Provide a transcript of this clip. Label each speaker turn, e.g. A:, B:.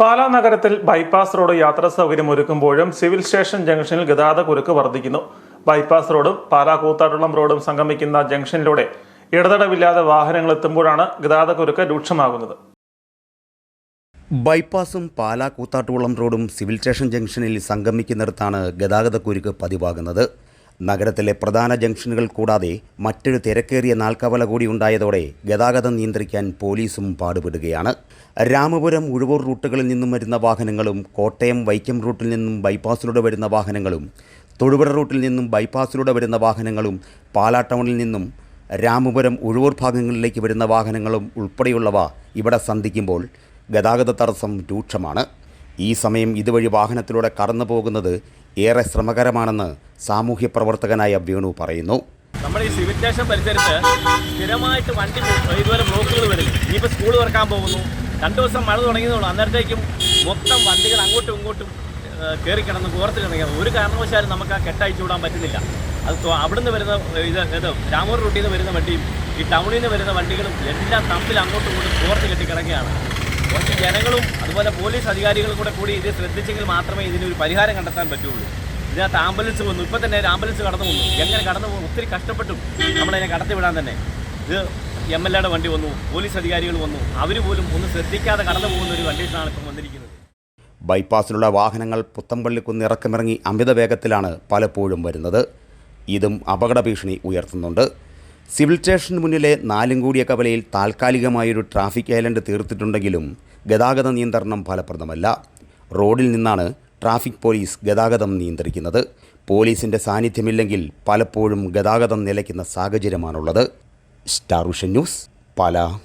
A: പാലാ നഗരത്തിൽ bypass road യാത്രാ സൗകര്യം ഒരുക്കുമ്പോഴും സിവിൽ സ്റ്റേഷൻ ജംഗ്ഷനിൽ ഗതാഗത കുരുക്ക് വർദ്ധിക്കുന്നു. ബൈപ്പാസ് റോഡും പാലാ കൂത്താട്ടുളം റോഡും സംഗമിക്കുന്ന ജംഗ്ഷനിലൂടെ ഇടതടവില്ലാതെ വാഹനങ്ങൾ എത്തുമ്പോഴാണ് ഗതാഗത കുരുക്ക് രൂക്ഷമാകുന്നത്.
B: ബൈപ്പാസും പാലാ കൂത്താട്ടുകുളം റോഡും സിവിൽ സ്റ്റേഷൻ ജംഗ്ഷനിൽ സംഗമിക്കുന്നിടത്താണ് ഗതാഗത കുരുക്ക് പതിവാകുന്നത്. നഗരത്തിലെ പ്രധാന ജംഗ്ഷനുകൾ കൂടാതെ മറ്റൊരു തിരക്കേറിയ നാൽക്കവല കൂടി ഉണ്ടായതോടെ ഗതാഗതം നിയന്ത്രിക്കാൻ പോലീസും പാടുപെടുകയാണ്. രാമപുരം ഉഴുവൂർ റൂട്ടുകളിൽ നിന്നും വരുന്ന വാഹനങ്ങളും കോട്ടയം വൈക്കം റൂട്ടിൽ നിന്നും ബൈപ്പാസിലൂടെ വരുന്ന വാഹനങ്ങളും തൊടുപുഴ റൂട്ടിൽ നിന്നും ബൈപ്പാസിലൂടെ വരുന്ന വാഹനങ്ങളും പാലാ ടൗണിൽ നിന്നും രാമപുരം ഉഴുവൂർ ഭാഗങ്ങളിലേക്ക് വരുന്ന വാഹനങ്ങളും ഉൾപ്പെടെയുള്ളവ ഇവിടെ സന്ധിക്കുമ്പോൾ ഗതാഗത തടസ്സം രൂക്ഷമാണ്. ഈ സമയം ഇതുവഴി വാഹനത്തിലൂടെ കടന്നു പോകുന്നത് ഏറെ ശ്രമകരമാണെന്ന് സാമൂഹ്യ പ്രവർത്തകനായ വേണു പറയുന്നു.
C: നമ്മുടെ ഈ സിവിൽ സ്റ്റേഷൻ പരിസരത്ത് സ്ഥിരമായിട്ട് വണ്ടി ഇതുപോലെ ബ്ലോക്കുകൾ വരും ഇനിയിപ്പോൾ സ്കൂൾ തുറക്കാൻ പോകുന്നു. രണ്ട് ദിവസം മഴ തുടങ്ങിയതുള്ളൂ അന്നേരത്തേക്കും മൊത്തം വണ്ടികൾ അങ്ങോട്ടും ഇങ്ങോട്ടും കയറി കിടന്ന് കോർത്ത് കിടക്കുന്നത് ഒരു കാരണവശാലും നമുക്ക് ആ കെട്ടയച്ചു വിടാൻ പറ്റുന്നില്ല. അത് അവിടെ അവിടുന്ന് വരുന്ന ഇത് ഇത് രാമൂർ റൂട്ടിൽ നിന്ന് വരുന്ന വണ്ടിയും ഈ ടൗണിൽ നിന്ന് വരുന്ന വണ്ടികളും എല്ലാം തമ്മിൽ അങ്ങോട്ടും ഇങ്ങോട്ടും കോർത്ത് കെട്ടി കിടക്കുകയാണ് കുറച്ച് ജനങ്ങളും അതുപോലെ പോലീസ് അധികാരികളും കൂടെ കൂടി ഇത് ശ്രദ്ധിച്ചെങ്കിൽ മാത്രമേ ഇതിനൊരു പരിഹാരം കണ്ടെത്താൻ പറ്റുള്ളൂ. ഇതിനകത്ത് ആംബുലൻസ് വന്നു. ഇപ്പം തന്നെ ഒരു ആംബുലൻസ് കടന്നു വന്നു. എങ്ങനെ കടന്നു പോകും? ഒത്തിരി കഷ്ടപ്പെട്ടു നമ്മളതിനെ കടത്തി വിടാൻ തന്നെ. ഇത് എം എൽ എയുടെ വണ്ടി വന്നു. പോലീസ് അധികാരികൾ വന്നു. അവർ പോലും ഒന്ന് ശ്രദ്ധിക്കാതെ കടന്നു പോകുന്ന ഒരു കണ്ടീഷനാണ് ഇപ്പം വന്നിരിക്കുന്നത്.
B: ബൈപ്പാസിലുള്ള വാഹനങ്ങൾ പുത്തമ്പള്ളിക്കുന്ന് ഇറക്കമിറങ്ങി അമിത വേഗത്തിലാണ് പലപ്പോഴും വരുന്നത്. ഇതും അപകട ഭീഷണി ഉയർത്തുന്നുണ്ട്. സിവിൽ സ്റ്റേഷന് മുന്നിലെ നാലും കൂടിയ കവലയിൽ താൽക്കാലികമായൊരു ട്രാഫിക് ഐലൻഡ് തീർത്തിട്ടുണ്ടെങ്കിലും ഗതാഗത നിയന്ത്രണം ഫലപ്രദമല്ല. റോഡിൽ നിന്നാണ് ട്രാഫിക് പോലീസ് ഗതാഗതം നിയന്ത്രിക്കുന്നത്. പോലീസിന്റെ സാന്നിധ്യമില്ലെങ്കിൽ പലപ്പോഴും ഗതാഗതം നിലയ്ക്കുന്ന സാഹചര്യമാണുള്ളത്. Star News Pala.